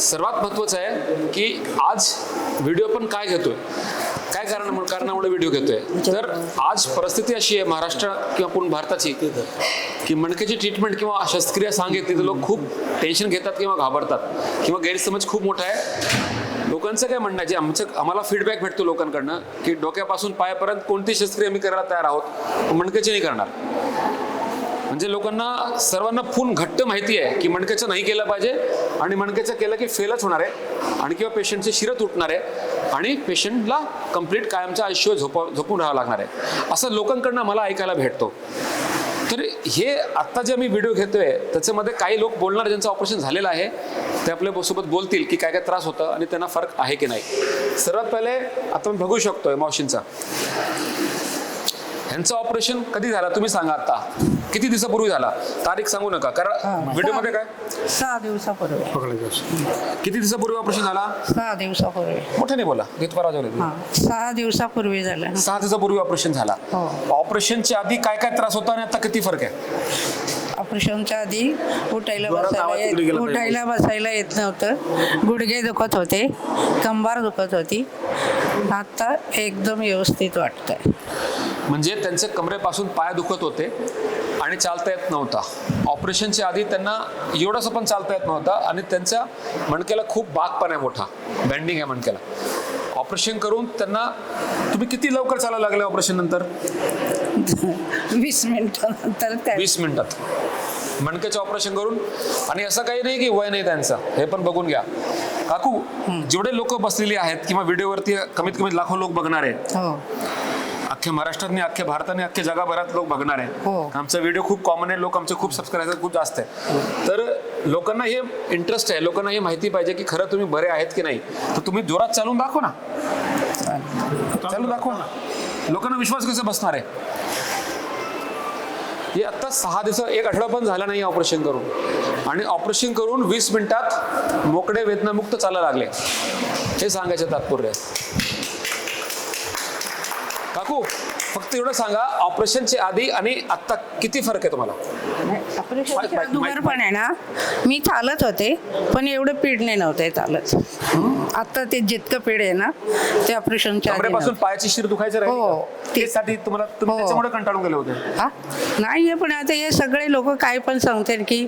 सर्वात महत्त्वाचं आहे की आज व्हिडिओ पण काय घेतोय? काय कारण कारणामुळे व्हिडिओ घेतोय? तर आज परिस्थिती अशी आहे महाराष्ट्र किंवा पूर्ण भारताची की मणक्याची ट्रीटमेंट किंवा शस्त्रक्रिया सांगितली तर लोक खूप टेन्शन घेतात किंवा घाबरतात किंवा गैरसमज खूप मोठा आहे. लोकांचं काय म्हणणं आहे? जे आमचं आम्हाला फीडबॅक भेटतो लोकांकडनं की डोक्यापासून पायापर्यंत कोणती शस्त्रक्रिया आम्ही करायला तयार आहोत? मणक्याची नाही करणार. म्हणजे लोकांना सर्वांना फुल घट्ट माहिती आहे की मणक्याचं नाही केलं पाहिजे आणि मणक्याचं केलं की फेलच होणार आहे आणि किंवा पेशंटचे शिरं तुटणार आहे आणि पेशंटला कंप्लीट कायमचं आयुष्य झोपा झोपून राहावं लागणार आहे. असं लोकांकडनं मला ऐकायला भेटतो. तर हे आत्ता जे मी व्हिडिओ घेतोय त्याच्यामध्ये काही लोक बोलणार ज्यांचं ऑपरेशन झालेलं आहे ते आपल्यासोबत बोलतील की काय काय त्रास होतं आणि त्यांना फरक आहे की नाही. सर्वात पहिले आता मी बघू शकतोय मावशींचा. ह्यांचं ऑपरेशन कधी झालं? तुम्ही सांगा आता. किती दिवसापूर्वी झाला? तारीख सांगू नका कारण व्हिडिओमध्ये काय? सहा दिवसापूर्वी. किती दिवसापूर्वी ऑपरेशन झाला? सहा दिवसापूर्वी. मोठ्याने बोला हा सहा दिवसापूर्वी झालं. सहा दिवसापूर्वी ऑपरेशन झाला. हो. ऑपरेशनच्या आधी काय काय त्रास होता आणि आता किती फरक आहे? ऑपरेशनच्या आधी उठायला बसायला येत उठायला बसायला येत नव्हतं. गुडघे दुखत होते कंबार दुखत होती. आता एकदम व्यवस्थित वाटतंय. म्हणजे त्यांचे कमरेपासून पाय दुखत होते आणि चालता येत नव्हता. ऑपरेशनच्या आधी त्यांना एवढंसं पण चालता येत नव्हता आणि त्यांच्या मणक्याला खूप बाग पण आहे मोठा. बँडिंग आहे मणक्याला. ऑपरेशन करून त्यांना तुम्ही किती लवकर चालायला लागले ऑपरेशन नंतर? वीस मिनिटानंतर वीस मिनिटात. मणक्याचं ऑपरेशन करून आणि असं काही नाही की वय नाही त्यांचं. हे पण बघून घ्या. काकू जेवढे लोक बसलेले आहेत किंवा व्हिडिओवरती कमीत कमी लाखो लोक बघणार आहेत हो. अख्ख्या महाराष्ट्रात नाही अख्ख्या भारताने अख्ख्या जगाभरात लोक बघणार आहे हो. आमचा व्हिडिओ खूप कॉमन आहे लोक आमचे खूप सबस्क्रायबर खूप जास्त आहे तर लोकांना हे इंटरेस्ट आहे लोकांना हे माहिती पाहिजे की खरं तुम्ही बरे आहेत की नाही. तर तुम्ही जोरात चालून दाखवा ना. चालून दाखवा. ना लोकांना विश्वास कसा बसणार आहे? हे आत्ता सहा दिवस एक आठवडा पण झाला नाही ऑपरेशन करून. आणि ऑपरेशन करून वीस मिनिटात मोकळे वेदनामुक्त चालायला लागले. हे सांगायचं तात्पर्य काकू फक्त एवढं सांगा ऑपरेशनच्या आधी आणि आत्ता किती फरक आहे तुम्हाला ऑपरेशनच्या अगोदर पण आहे ना मी चालत होते पण एवढं पिढणे नव्हते चालत आता ते जितकं पिढ आहे ना ते ऑपरेशनच्या आधी कमरेपासून नव्हतं. पायाची शिर दुखायचं राहील हो. त्यासाठी तुम्हाला तुम्ही हो. त्याच्यामुळे कंटाळून गेले होते हा नाही पण आता हे सगळे लोक काय पण सांगतील की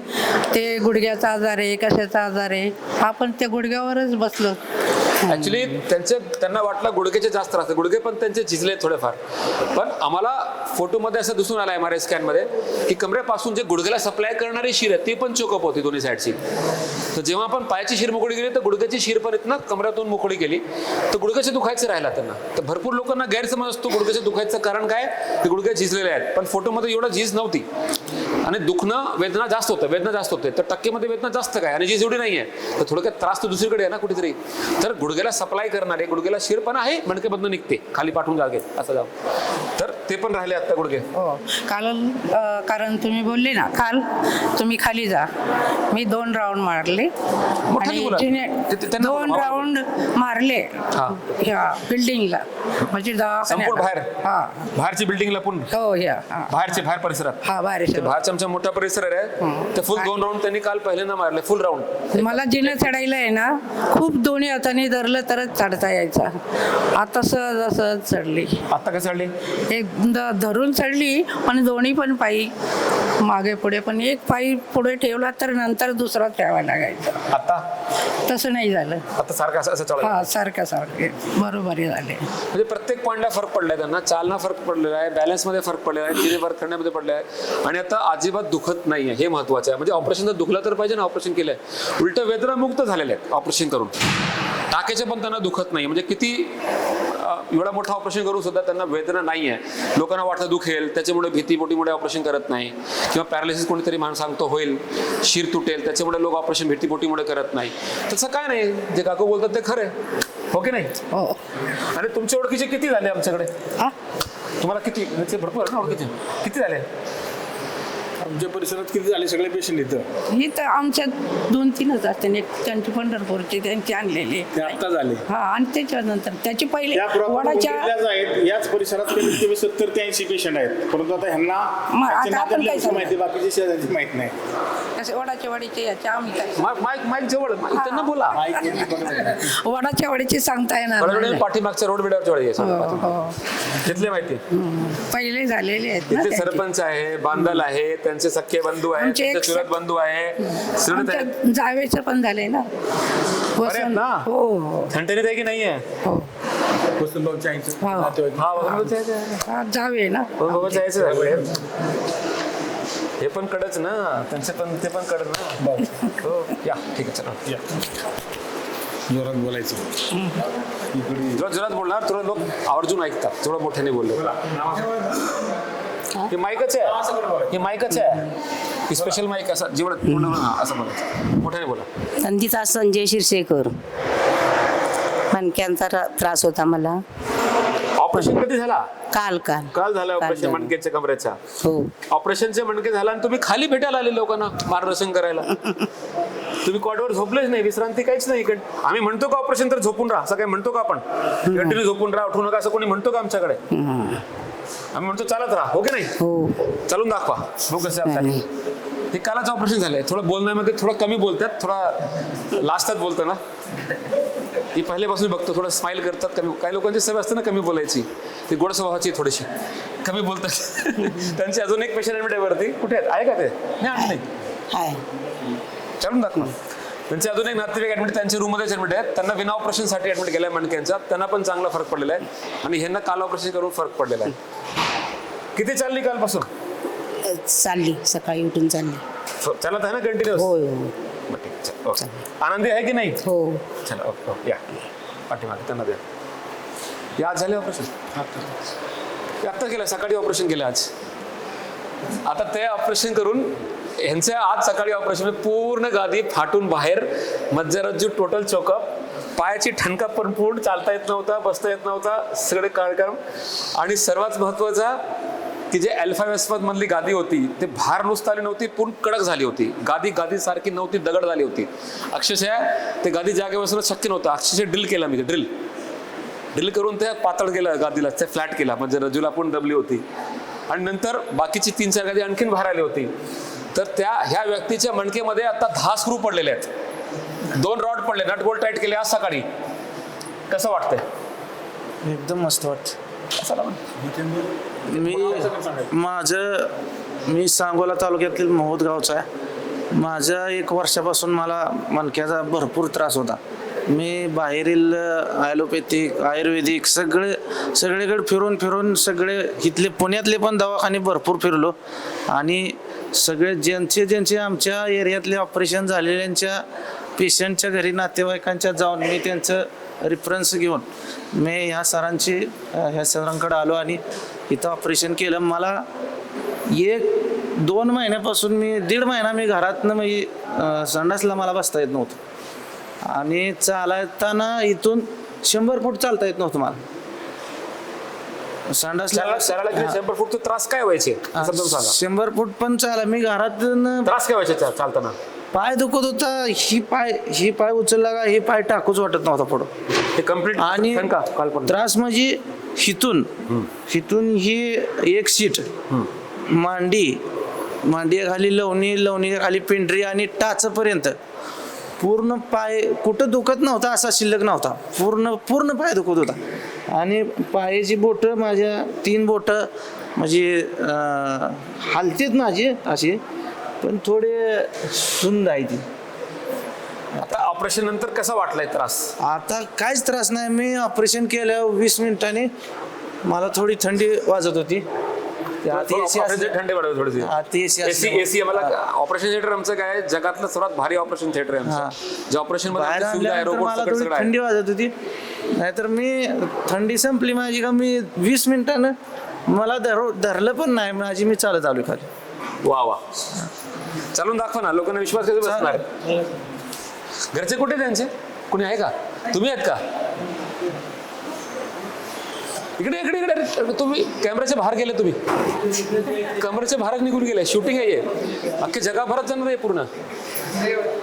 ते गुडघ्याचा आजार आहे कशाचा आजार आहे आपण त्या गुडघ्यावरच बसलो ऍक्च्युली त्यांचे त्यांना वाटलं गुडघेचे जास्त त्रास गुडघे पण त्यांचे झिजले थोडेफार. पण आम्हाला फोटोमध्ये असं दिसून आलं एम आर आय स्कॅनमध्ये की कमरेपासून जे गुडघ्याला सप्लाय करणारी शिर आहे ती पण चोकअप होती दोन्ही साईडची तर जेव्हा आपण पायाची शिर मोकळी गेली तर गुडघ्याची शिर पण इथनं कमऱ्यातून मोकळी गेली. तर गुडघ्याचे दुखायचं राहिला त्यांना. तर भरपूर लोकांना गैरसमज असतो गुडघ्याचे दुखायचं कारण काय? ते गुडघे झिजलेले आहेत. पण फोटोमध्ये एवढं झीज नव्हती. आणि दुखणं वेदना जास्त होतं वेदना जास्त होते तर टक्केमध्ये वेदना जास्त काय? आणि झीज एवढी नाही आहे तर थोडक्यात त्रास तर दुसरीकडे आहे ना कुठेतरी. तर गुड गुडघ्याला सप्लाय करणारे गुडघ्याला शिर पण आहे मणकेमधनं निघते खाली पाठवून जागे असं जाऊ. तर ते पण राहिले आता गुडघे. हो काल अं, कारण तुम्ही बोलले ना काल तुम्ही खाली जा. मी दोन राऊंड मारले. मोठ्याने बोला. जिने- ते- ते- त्यांना दोन बोला. राऊंड मारले. हा. ह्या बिल्डिंगला म्हणजे संपूर्ण बाहेर. हा. बाहेरची बिल्डिंगला पण. हो ह्या हा. बाहेरचे बाहेर परिसरात. हा बाहेर ते बाहेरचा आमचा मोठा परिसर आहे. ते फुल दोन राऊंड त्यांनी काल पहिल्यांदा मारले फुल राऊंड मला जिने चढायला आहे ना खूप दोन्ही हाताने धरलं तरच चढता यायचा. आता सहज सहज चढली. आता काय चालली एक धरून चढली पण दोन्ही पण पायी मागे पुढे पण एक पायी पुढे ठेवला तर नंतर दुसरा ठेवायला लागायचा. आता? तसं नाही झालं. आता सारखं असं असं चालू हा सारखं सारखे. बरोबरी झाले. म्हणजे प्रत्येक पॉईंटला फरक पडलाय त्यांना. चालना फरक पडलेला आहे बॅलन्समध्ये फरक पडलेला आहे तिने वर्क करण्यामध्ये पडले आहे. आणि आता अजिबात दुखत नाहीये हे महत्वाचं आहे. म्हणजे ऑपरेशन जर दुखलं तर पाहिजे ना ऑपरेशन केलंय. उलट वेदना मुक्त झालेले आहेत ऑपरेशन करून. टाकेचे पण त्यांना दुखत नाही. म्हणजे किती एवढा मोठा ऑपरेशन करून सुद्धा त्यांना वेदना नाही आहे लोकांना वाटतं दुखेल त्याच्यामुळे भीती पोटीमुळे ऑपरेशन करत नाही. किंवा पॅरालिसिस कोणीतरी माणूस सांगतो होईल शिर तुटेल. त्याच्यामुळे लोक ऑपरेशन भीती पोटीमुळे करत नाही. तसं काय नाही. जे काकू बोलतात ते खरं हो की नाही? हो. आणि तुमच्या ओळखीचे किती झाले आमच्याकडे? तुम्हाला किती म्हणजे भरपूर ना ओळखीचे? किती झाले? आमच्या परिसरात किती झाले सगळे पेशंट इथं? ही तर आमच्या दोन तीनच असते एक त्यांची पंढरपूरची त्यांची आणलेली. ते आत्ता झाले. हा आणि त्याच्यानंतर त्याची पहिले त्या वडाच्या आहेत. याच परिसरात कमीत कमी सत्तर ते ऐंशी पेशंट आहेत. परंतु आता ह्यांना मग आता त्यांच्या आपण काय नात्यातल्यांची सांगू? माहिती शेजारची माहीत नाही. असे वडाच्या वाडीचे याचे आम्ही काय मा- माईक माईक जवळ त्यांना बोला. वडाच्या वाडीचे सांगता येणार. पाठीमागच्या रोड बिडावरच्या हो. हो. तिथले माहिती? पहिले झालेले आहेत ना तिथे त्यांचे. सरपंच आहे बांदल आहे त्यांचे सख्खे बंधू आहे आमचे एक त्यांचे चुलत बंधू आहे सगळे ते- आमच्या जावेचं पण झालंय ना. वसंत- ना? हो. हो आहे की नाहीये? हो. आईचं. हा. नातेवाईक. हा वगैरे आहे, आहे, आहे. हा, जावे ना. पण. हे कडच ना? त्यांचे पण ते पण कडच ना? हो या ठीक आहे चला. या. जोरात बोलायचं. इकडे जोरात बोलणार थोडं लोक आवर्जून ऐकतात थोडं मोठ्याने बोलले. हे. माईकच आहे. हे माईकच आहे. ही स्पेशल माईक असं जेवढं पूर्ण हा, असं बोलायचं मोठ्याने बोला. नंदीचा संजय शिरसेकर मणक्यांचा रा- त्रास होता मला. ऑपरेशन कधी झाला? काल काल. काल झालं ऑपरेशन झालं. मणक्याच्या कमरेच्या हो. ऑपरेशनचे मणके झाला आणि तुम्ही खाली भेटायला आले लोकांना मार्गदर्शन करायला. तुम्ही कॉटवर झोपलेच नाही विश्रांती काहीच नाही इकडे. आम्ही म्हणतो का ऑपरेशन तर झोपून राहा असं काही म्हणतो का आपण? कंटिन्यू झोपून राहा उठू नका असं कोणी म्हणतो का आमच्याकडे? आम्ही म्हणतो चालत राहा हो की नाही? हो. चालून दाखवा. हो कसं आहे आपल्याला. हे कालच ऑपरेशन झालंय. थोडं बोलण्यामध्ये थोडं कमी बोलतात थोडा लास्टात बोलतं ना ती पहिल्यापासून बघतो थोडं स्माइल करतात कमी काही लोकांची सवय असते ना कमी बोलायची. ती गोड स्वभावाची आहे थोडीशी. कमी बोलतात. त्यांची अजून एक पेशंट ऍडमिट आहे वरती. कुठे आहेत? आहे का ते? नाही नाही. हाय. चालून दाखवा. त्यांचे अजून एक नातेवाईक ऍडमिट त्यांच्या रूममध्येच ऍडमिट आहेत. त्यांना विना ऑपरेशनसाठी ऍडमिट केलं आहे मणक्यांचा त्यांना पण चांगला फरक पडलेला आहे. आणि ह्यांना काल ऑपरेशन करून फरक पडलेला आहे. किती चालली कालपासून? चालली. सकाळी उठून चालली. चालत आहे ना कंटिन्युअस होय हो आनंदी आहे की नाही? हो. चला ओके ओके. या. पाठीमागे त्यांना द्या. या आज झाले ऑपरेशन आत्ता केलं सकाळी ऑपरेशन केलं आज. आता ते ऑपरेशन करून ह्यांचं आज सकाळी ऑपरेशन पूर्ण गादी फाटून बाहेर मज्जारज्जू टोटल चोकअप पायाची ठणका पण पूर्ण चालता येत नव्हता बसता येत नव्हता सगळे कार्यक्रम आणि सर्वात महत्त्वाचा की जे अल्फावेस्पद मधली गादी होती ते भार नुसताली आली नव्हती पूर्ण कडक झाली होती. गादी गादी सारखी नव्हती दगड झाली होती. अक्षरशः ते गादी जागेवर बसणं शक्य नव्हतं. अक्षरशः ड्रिल केला मी ड्रिल ड्रिल करून ते पातळ केलं गादीला ते फ्लॅट केला. म्हणजे रजूला पण दबली होती. आणि नंतर बाकीची तीन चार गादी आणखीन बाहेर आली होती. तर त्या ह्या व्यक्तीच्या मणकेमध्ये आता दहा स्क्रू पडलेले आहेत. दोन रॉड पडले नट बोल्ट टाईट केले आज सकाळी. कसं वाटतंय? एकदम मस्त वाटत. मी माझं मी सांगोला तालुक्यातील महोद गावचा आहे. माझ्या एक वर्षापासून मला मणक्याचा भरपूर त्रास होता. मी बाहेरील ॲलोपॅथिक आयुर्वेदिक सगळे सगळीकडे फिरून फिरून सगळे इथले पुण्यातले पण दवाखाने भरपूर फिरलो. आणि सगळे ज्यांचे ज्यांचे आमच्या एरियातले ऑपरेशन झालेल्यांच्या पेशंटच्या घरी नातेवाईकांच्या जाऊन मी त्यांचं रेफरन्स घेऊन मी ह्या सरांची ह्या सरांकडे आलो आणि इथं ऑपरेशन केलं. मला एक दोन महिन्यापासून मी दीड महिना मी घरातनं मी संडासला मला बसता येत नव्हतं. आणि चालताना इथून शंभर फूट चालता येत नव्हतं मला. संडासला शंभर फूट त्रास काय व्हायचे? समजावून सांगा. शंभर फूट पण चाला मी घरात त्रास काय व्हायचे चालताना? पाय दुखत होता. ही पाय ही पाय उचलला का हे पाय टाकूच वाटत नव्हता पुढं. हे कंप्लीट आणि का कालपर्यंत त्रास म्हणजे हिथून हिथून ही एक सीट. मांडी मांडी. खाली लवणी लवणी खाली पिंढरी आणि टाचपर्यंत. पूर्ण पाय कुठं दुखत नव्हता असा शिल्लक नव्हता. पूर्ण पूर्ण पाय दुखत होता. आणि पायाची बोटं माझ्या तीन बोटं म्हणजे हालतेत माझी अशी पण थोडे सुंद आहे ती. आता ऑपरेशन नंतर कसा वाटलाय त्रास? आता काहीच त्रास नाही. मी ऑपरेशन केलं वीस मिनिटांनी मला थोडी थंडी वाजत होती. थंडी AC एसी आम्हाला ऑपरेशन थिएटर आमचं काय? जगातलं सर्वात भारी ऑपरेशन थिएटर आहे हा. आमचं जे ऑपरेशनमध्ये थोडी वाजत होती. नाहीतर मी थंडी संपली माझी का मी वीस मिनिटानं मला धर धरलं पण नाही माझी मी चालत आलो खाली. वा वा. चालून दाखवा ना लोकांना विश्वास बसणार? घरचे कुठे त्यांचे? कुणी आहे का? तुम्ही आहेत का? इकडे इकडे इकडे. तुम्ही कॅमेऱ्याच्या बाहेर गेले तुम्ही. कॅमेऱ्याच्या बाहेर निघून गेले. शूटिंग आहे हे. अख्खे जगाभरात जाणार आहे पूर्ण.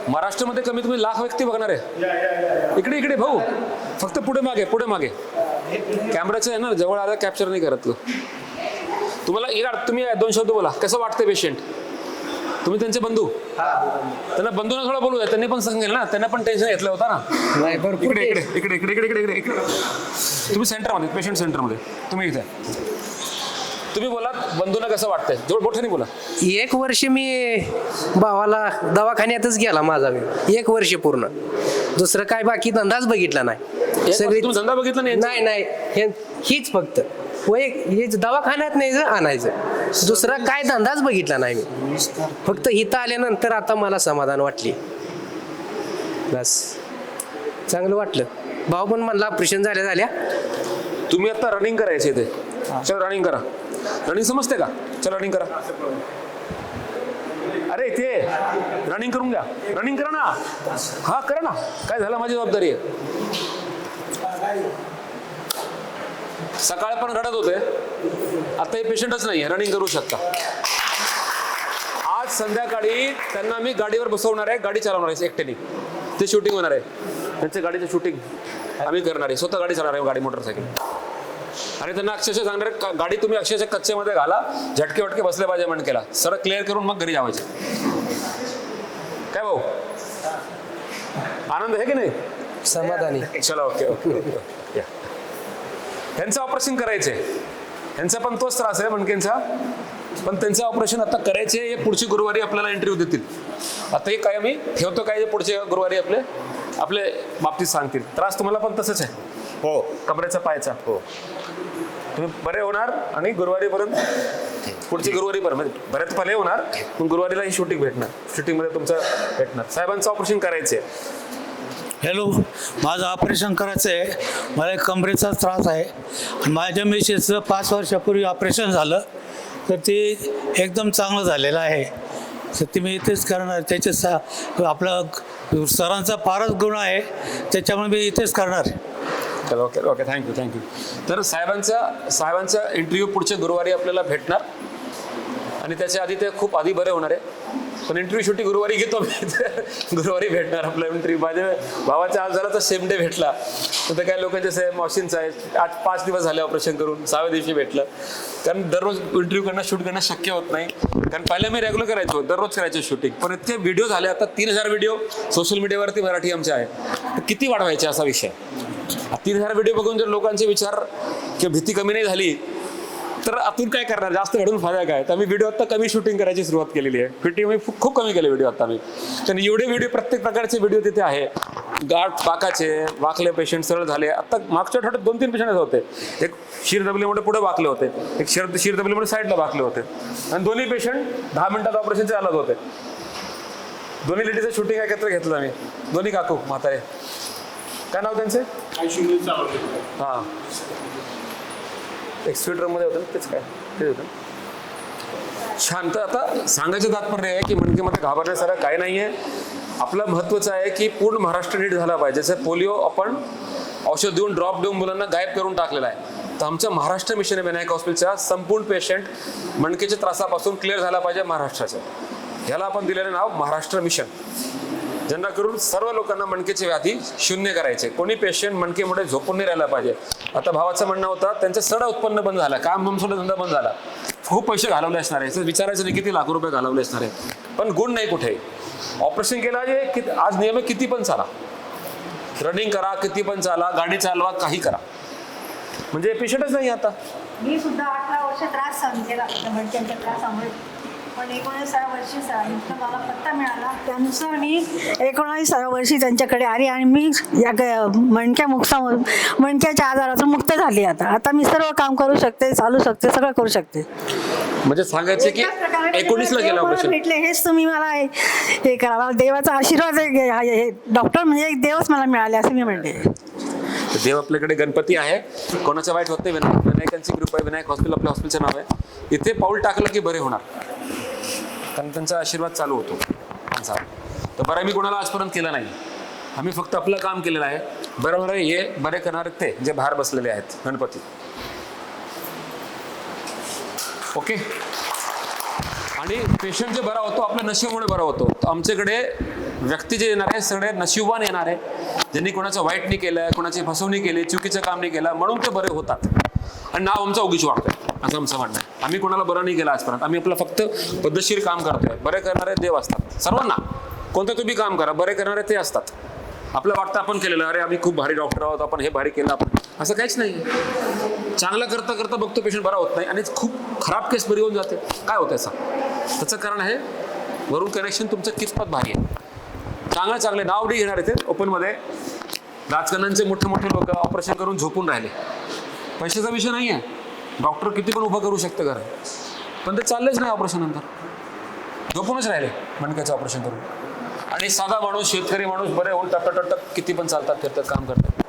महाराष्ट्रामध्ये कमीत कमी लाख व्यक्ती बघणार आहे. इकडे इकडे भाऊ. फक्त पुढे मागे पुढे मागे. कॅमेराचं आहे ना जवळ आला कॅप्चर नाही करत तुम्हाला इकडे तुम्ही दोन शब्द बोला. कसं वाटतं पेशंट तुम्ही त्यांचे बंधू? हो, त्यांना बंधूना थोडं बोलूया. त्यांनी पण सांगेल ना. त्यांना पण टेन्शन घेतलं होतं ना. इकडे इकडे इकडे इकडे इकडे इकडे इकडे. तुम्ही सेंटरमध्ये पेशंट सेंटरमध्ये तुम्ही इथे. तुम्ही बोला बंधूना कसं वाटतंय? जेवढं मोठ्याने बोला. एक वर्ष मी भावाला दवाखान्यातच गेला माझा मी. एक वर्ष पूर्ण. दुसरं काय बाकी धंदाच बघितला नाही. सगळी धंदा बघितला नाही? नाही नाही. हे- हीच फक्त. वय हेच दवाखान्यात नाही आणायचं. दुसरा काय धंदाच बघितला नाही मी. फक्त इथं आल्यानंतर आता मला समाधान वाटली. बस. चांगलं वाटलं. भाऊ पण म्हणला ऑपरेशन झाल्या झाल्या. तुम्ही आता रनिंग करायचे इथे. चल रनिंग करा. रनिंग समजते का? चल रनिंग करा. अरे इथे रनिंग करून घ्या. रनिंग करा ना. हा करा ना. काय झालं? माझी जबाबदारी आहे. सकाळ पण घडत होते. आता हे पेशंटच नाही रनिंग करू शकता. आज संध्याकाळी त्यांना मी गाडीवर बसवणार आहे. गाडी चालवणार आहे एकट्याने. ते शूटिंग होणार आहे. त्यांचे गाडीचं शूटिंग आम्ही करणार आहे. स्वतः गाडी चालवणार आहे गाडी मोटरसायकल आणि त्यांना अक्षरशः सांगणार आहे, गाडी तुम्ही अक्षरशः कच्च्यामध्ये घाला. झटके वटके बसले पाहिजे मणकेला सरळ क्लिअर करून मग घरी जावायचे. काय भाऊ? आनंद आहे की नाही? समाधानी. चला ओके ओके ओके. या. त्यांचं ऑपरेशन करायचंय. त्यांचा पण तोच त्रास आहे मणकेंचा पण त्यांचं ऑपरेशन आता करायचे हे पुढची गुरुवारी आपल्याला इंटरव्ह्यू देतील. आता हे काय मी ठेवतो काय हे पुढचे गुरुवारी आपले? आपले बाबतीत सांगतील. त्रास तुम्हाला पण तसंच आहे. हो. कमरेचा पायचा. हो. तुम्ही बरे होणार आणि गुरुवारीपर्यंत पुढची गुरुवारीपर्यंत म्हणजे बऱ्याच भले होणार पण गुरुवारीला ही शूटिंग भेटणार शूटिंगमध्ये तुमचं भेटणार. साहेबांचं ऑपरेशन करायचं आहे हॅलो माझं ऑपरेशन करायचं आहे मला एक कमरेचा त्रास आहे. आणि माझ्या मिसेसचं पाच वर्षापूर्वी ऑपरेशन झालं. तर ते एकदम चांगलं झालेलं आहे. तर ते मी इथेच करणार. त्याचे सा आपलं सरांचा फारच गुण आहे. त्याच्यामुळे मी इथेच करणार. चला ओके ओके थँक्यू थँक्यू तर साहेबांचा साहेबांचा इंटरव्ह्यू पुढच्या गुरुवारी आपल्याला भेटणार. आणि त्याच्या आधी ते खूप आधी बरे होणार आहे. पण इंटरव्ह्यू शेवटी गुरुवारी घेतो मी. गुरुवारी भेटणार आपला इंटरव्ह्यू माझ्या भावाचा आज झाला तर सेम डे भेटला. तर ते काय लोकांचे साहेब मावशींचा आहे आठ पाच दिवस झाले ऑपरेशन करून. सहाव्या दिवशी भेटलं. कारण दररोज इंटरव्ह्यू करणं शूट करणं शक्य होत नाही. कारण पहिलं मी रेग्युलर करायचो. दररोज करायचो शूटिंग पण इतके व्हिडिओ झाले. आता तीन हजार व्हिडिओ सोशल मीडियावरती मराठी आमचे आहे तर किती वाढवायचे असा विषय? तीन हजार व्हिडिओ बघून जर लोकांचे विचार किंवा भीती कमी नाही झाली तर आतून काय करणार? जास्त घडून फायदा काय? तर आम्ही व्हिडिओ आता कमी शूटिंग करायची सुरुवात केलेली आहे. फिटिंग मी खूप कमी केले व्हिडिओ आता मी तर एवढे व्हिडिओ प्रत्येक प्रकारचे व्हिडिओ तिथे आहे. गाठ पाकाचे वाकले पेशंट सरळ झाले. आता मागच्या आठवड्यात दोन तीन पेशंट होते. एक शिर दबल्यामुळे पुढे वाकले होते. एक शिर शिर दबल्यामुळे साईडला वाकले होते. आणि दोन्ही पेशंट दहा मिनिटात ऑपरेशनचे अलग होते. दोन्ही लेडीचं शूटिंग एकत्र घेतलं आम्ही. दोन्ही काकू म्हातारे. काय नाव त्यांचे? हां. एक्सिलेटरमध्ये होतं तेच काय? तेच होतं. शांत आता सांगायचं तात्पर्य आहे की म्हणजे मनकेमध्ये घाबरण्यासारखं काय आहे आपलं महत्वाचं आहे की पूर्ण महाराष्ट्र नीट झाला पाहिजे. जसं पोलिओ आपण औषध देऊन ड्रॉप देऊन मुलांना गायब करून टाकलेला आहे. तर आमचं महाराष्ट्र मिशन आहे विनायक हॉस्पिटलच्या संपूर्ण पेशंट मणकेच्या त्रासापासून क्लिअर झाला पाहिजे महाराष्ट्राचं. ह्याला आपण दिलेलं नाव महाराष्ट्र मिशन. ज्यांना करून सर्व लोकांना मणकेची व्याधी शून्य करायचे. कोणी पेशंट मणकेमुळे झोपून नाही राहिला पाहिजे. आता भावाचं म्हणणं होतं त्यांचं सडा उत्पन्न बंद झालं काम सुद्धा धंदा बंद झाला. खूप पैसे घालवले असणार आहे. विचारायचं नाही किती लाख रुपये घालवले असणार आहे. पण गुण नाही कुठे. ऑपरेशन केलं आहे आज नियम आहे किती पण चाला. रनिंग करा किती पण चाला गाडी चालवा काही करा. म्हणजे पेशंटच नाही आता. मी सुद्धा अठरा वर्ष त्रास सहन केला. म्हणजे पण एकोणीसाव्या वर्षी सा- मला पत्ता मिळाला. त्यानुसार मी एकोणावीसाव्या वर्षी त्यांच्याकडे आली आणि मी या मणक्या मुक्ता मणक्याच्या आजारातून मुक्त झाली आता. आता मी सर्व काम करू शकते चालू शकते सगळं करू शकते. म्हणजे सांगायचं की एकाच प्रकारे एकोणीस ला देव गेलं ऑपरेशन भेटले हेच तुम्ही मला हे करा. देवाचा आशीर्वाद आहे. डॉक्टर म्हणजे एक देवच मला मिळाले असं मी म्हणते. देव आपल्याकडे गणपती आहे. कोणाचं वाईट होत विनायक विनायकांची ग्रुप आहे. विनायक हॉस्पिटल आपल्या हॉस्पिटलचं नाव आहे. इथे पाऊल टाकलं की बरे होणार. कारण त्यांचा आशीर्वाद चालू होतो. त्यांचा. तर बरं मी कोणाला आजपर्यंत केलं नाही. आम्ही फक्त आपलं काम केलेलं आहे. बरं बरं हे बरे करणारे ते जे बाहेर बसलेले आहेत गणपती. ओके? आणि पेशंट जे बरा होतो आपल्या नशिबामुळे बरा होतो. आमच्याकडे व्यक्ती जे येणार आहे सगळे नशिबवान येणार आहे. ज्यांनी कोणाचं वाईट नाही केलं कोणाची फसवणी केली चुकीचं काम नाही केलं म्हणून ते बरे होतात. आणि नाव आमचं उगीच वाटतं असं आमचं म्हणणं आहे. आम्ही कोणाला बरं नाही केलं आजपर्यंत. आम्ही आपलं फक्त पद्धतशीर काम करतोय. बरे करणारे देव असतात. सर्वांना. कोणतं तुम्ही काम करा बरे करणारे ते असतात. आपलं वाटतं आपण केलेलं अरे आम्ही खूप भारी डॉक्टर आहोत आपण हे भारी केलं आपण. असं काहीच नाही. चांगलं करता करता बघतो पेशंट बरा होत नाही आणि खूप खराब केस बरी होऊन जाते. काय होतं असं? त्याचं कारण आहे वरून कनेक्शन तुमचं कितपत भारी आहे. चांगले चांगले नाव डी घेणार येते ओपनमध्ये राजकारण्यांचे मोठे मोठे लोक ऑपरेशन करून झोपून राहिले. पैशाचा विषय नाही आहे डॉक्टर किती पण उभं करू शकतं घर पण ते चाललंच नाही ऑपरेशन नंतर. झोपूनच राहिले मणक्याचं ऑपरेशन करून. आणि साधा माणूस शेतकरी माणूस बरे होऊन टटटटक किती पण चालतात फिरतात काम करतात.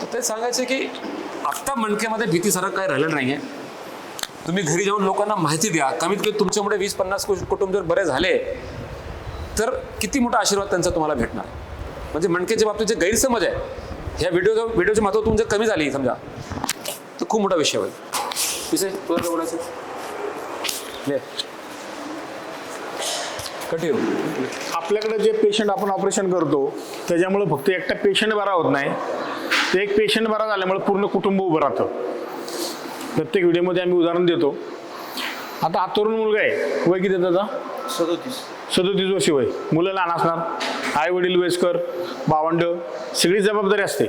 तर ते सांगायचं की आत्ता मणक्यामध्ये भीतीसारखं काय राहिलं नाही आहे तुम्ही घरी जाऊन लोकांना माहिती द्या. कमीत कमी तुमच्यामुळे वीस पन्नास कुटुंब जर बरे झाले तर किती मोठा आशीर्वाद त्यांचा तुम्हाला भेटणार? म्हणजे मणक्याच्या बाबतीत जे गैरसमज आहे ह्या व्हिडिओ व्हिडिओची महत्त्व तुमचं कमी झाली समजा तर खूप मोठा विषय होईल. पिसे तुला बोलायचं ले. कंटिन्यू आपल्याकडे जे पेशंट आपण ऑपरेशन करतो त्याच्यामुळे फक्त एकटा पेशंट बरा होत नाही. ते एक पेशंट बरा झाल्यामुळे पूर्ण कुटुंब उभं राहतं. प्रत्येक व्हिडिओमध्ये आम्ही उदाहरण देतो. आता हा तरुण मुलगा आहे. वय किती त्याचा? सदोतीस. सदोतीस वर्ष वय. मुलं लहान असणार. आई वडील वयस्कर भावंड सगळी जबाबदारी असते.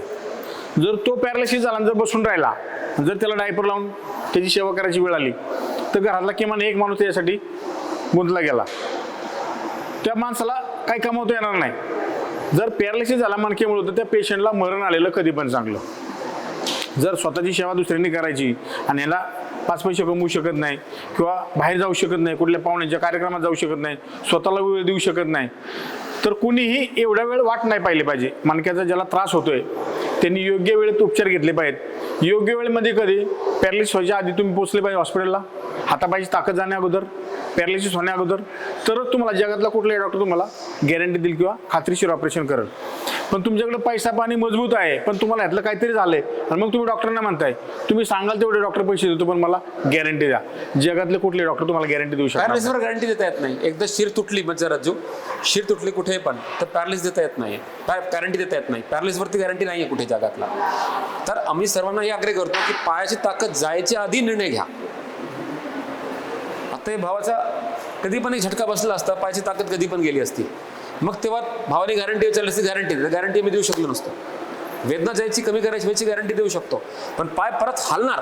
जर तो पॅरालिसिस झाला जर बसून राहिला जर त्याला डायपर लावून त्याची सेवा करायची वेळ आली तर घरातला किमान एक माणूस त्याच्यासाठी गुंतला गेला. त्या माणसाला काही कमावता येणार नाही. जर पॅरालिसिस झाला मणकेमुळे तर त्या पेशंटला मरण आलेलं कधी पण चांगलं. जर स्वतःची सेवा दुसऱ्यांनी करायची आणि याला पाच पैसे कमवू शकत नाही किंवा बाहेर जाऊ शकत नाही कुठल्या पाहुण्याच्या कार्यक्रमात जाऊ शकत नाही स्वतःला वेळ देऊ शकत नाही तर कुणीही एवढा वेळ वाट नाही पाहिली पाहिजे. मणक्याचा ज्याला त्रास होतोय त्यांनी योग्य वेळेत उपचार घेतले पाहिजेत. योग्य वेळेमध्ये कधी? पॅरालिसिस व्हायच्या आधी तुम्ही पोचले पाहिजे हॉस्पिटलला हातापायची ताकद जाण्या अगोदर पॅरालिसिस होण्या अगोदर. तरच तुम्हाला जगातला कुठलाही डॉक्टर तुम्हाला गॅरंटी देईल किंवा खात्रीशीर ऑपरेशन करेल. पण तुमच्याकडे पैसा पाणी मजबूत आहे पण तुम्हाला ह्यातलं काहीतरी झालंय. आणि मग तुम्ही डॉक्टरांना म्हणताय तुम्ही सांगाल तेवढे डॉक्टर पैसे देतो पण मला गॅरंटी द्या. जगातले कुठले डॉक्टर तुम्हाला गॅरंटी देऊ शकतात गॅरंटी देता येत नाही. एकदा शिर तुटली म्हणजे राजू शिर तुटली कुठे पण तर पॅरालिस देता येत नाही. गॅरंटी देता येत नाही. पॅरालिसवरती गॅरंटी नाही आहे कुठे जगातला. तर आम्ही सर्वांना हे आग्रह करतो की पायाची ताकद जायच्या आधी निर्णय घ्या. आता हे भावाचा कधी पण एक झटका बसला असता पायाची ताकद कधी पण गेली असती. मग तेव्हा भावाने गॅरंटी विचारली असती गॅरंटी गॅरंटी मी देऊ शकलो नसतो. वेदना जायची कमी करायची याची गॅरंटी देऊ शकतो. पण पाय परत हालणार.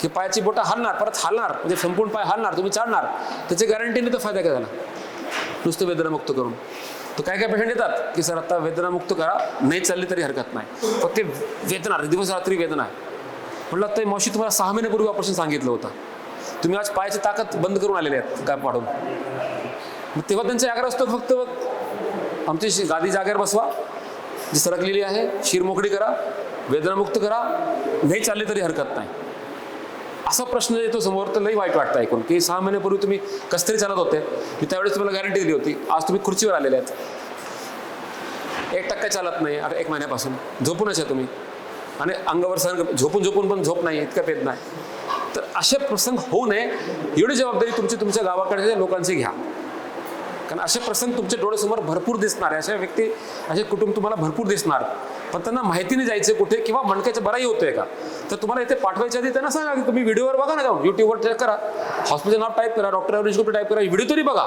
की पायाची बोटं हालणार परत हालणार. म्हणजे संपूर्ण पाय हालणार तुम्ही चालणार. त्याची गॅरंटीने तर फायदा काय झाला? नुसतं वेदनामुक्त करून. तर काय काय पेशंट येतात? की सर आता वेदनामुक्त करा. नाही चालली तरी हरकत नाही. फक्त ते वेदना दिवस रात्री वेदना आहे. म्हटलं ते मावशी तुम्हाला सहा महिन्यापूर्वी ऑपरेशन सांगितलं होतं. तुम्ही आज पायाची ताकद बंद करून आलेले आहेत काय पाडून तेव्हा त्यांचा आग्रह असतो फक्त आमची गादी जागेवर बसवा. जी सरकलेली आहे शिर मोकळी करा वेदनामुक्त करा नाही चालली तरी हरकत नाही. असा प्रश्न येतो समोर तर लई वाईट वाटतं ऐकून की सहा महिन्यापूर्वी तुम्ही कसतरी चालत होते मी त्यावेळेस तुम्हाला गॅरंटी दिली होती आज तुम्ही खुर्चीवर आलेले आहेत. एक टक्का चालत नाही आता एक महिन्यापासून. झोपूनच आहे तुम्ही. आणि अंगावर सहन झोपून झोपून पण झोप नाही इतकं पेत नाही. तर असे प्रसंग होऊ नये एवढी जबाबदारी तुमची तुमच्या गावाकडच्या लोकांची घ्या. कारण असे प्रसंग तुमच्या डोळ्यासमोर भरपूर दिसणार आहे. अशा व्यक्ती असे कुटुंब तुम्हाला भरपूर दिसणार. पण त्यांना माहिती नाही जायचं कुठे किंवा मणक्याचं बराही होतोय का? तर तुम्हाला इथे पाठवायच्या आधी त्यांना सांगा की तुम्ही व्हिडिओवर बघा ना जाऊन. युट्यूबवर चेक करा. हॉस्पिटल नाव टाईप करा. डॉक्टर अविनाश कुठे टाईप करा. व्हिडिओ तरी बघा.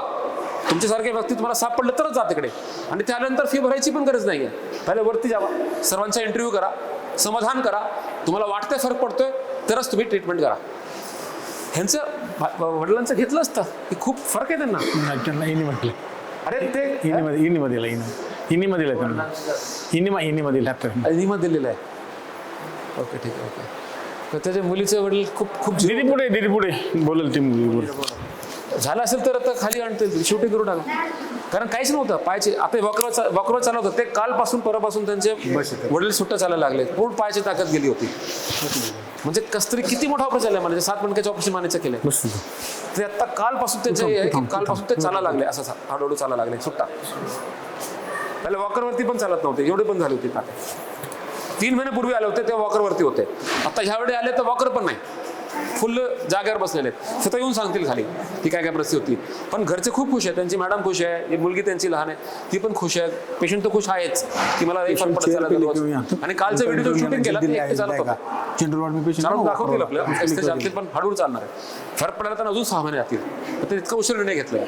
तुमच्यासारखे व्यक्ती तुम्हाला सापडलं तरच जा तिकडे. आणि त्यानंतर फी भरायची पण गरज नाही आहे पहिले वरती जावा. सर्वांचा इंटरव्ह्यू करा. समाधान करा. तुम्हाला वाटतंय फरक पडतोय तरच तुम्ही ट्रीटमेंट करा. ह्यांचं वडिलांचं घेतलं असतं. की खूप फरक आहे त्यांना. नाही, त्यांना इनी म्हटलं. अरे ते इनीमध्ये इनीमध्ये दिला इनी इनीमध्ये दिला त्यांना. इनीमा इनीमध्ये दिला आता. नियमात दिलेलं आहे ओके ठीक आहे ओके. तर त्याच्या मुलीचे वडील खूप खूप दीदी पुढे दीदी पुढे. बोलल ती मुलगी बोल. झालं असेल तर आता खाली आणतील शेवटी करू टाका. कारण काहीच नव्हतं. पायाचे आता वक्र वक्र चालत होतं. ते कालपासून परवापासून त्यांचे वडील सुट्टा चालायला लागले. पूर्ण पायाची ताकद गेली होती. म्हणजे कस तरी किती मोठा ऑपरेशन झालं म्हणजे सात मणक्याचं ऑपरेशन मानायचं केलं. ते आता कालपासून त्याचे हे आहे की कालपासून ते चालायला लागले असं हळूहळू चालायला लागले सुट्टा. पहिले वॉकरवरती पण चालत नव्हते एवढे पण झाली होती तीन महिने पूर्वी आले होते तेव्हा वॉकरवरती होते. आता ह्यावेळी आले तर वॉकर पण नाही. फुल जागेवर बसलेले आहेत. स्वतः येऊन सांगतील खाली की काय काय परिस्थिती होती. पण घरचे खूप खुश आहेत. त्यांची मॅडम खुश आहे. एक मुलगी त्यांची लहान आहे. ती पण खुश आहे. पेशंट तर खुश आहेच. की मला फरक पडत. आणि कालचा व्हिडिओ शूटिंग केला चालत होता. दाखवतील आपलं पेशंट चालतील पण हळूहळू चालणार आहे. फरक पडायला तर अजून सहा महिने जातील. तर इतका उशीर निर्णय घेतलाय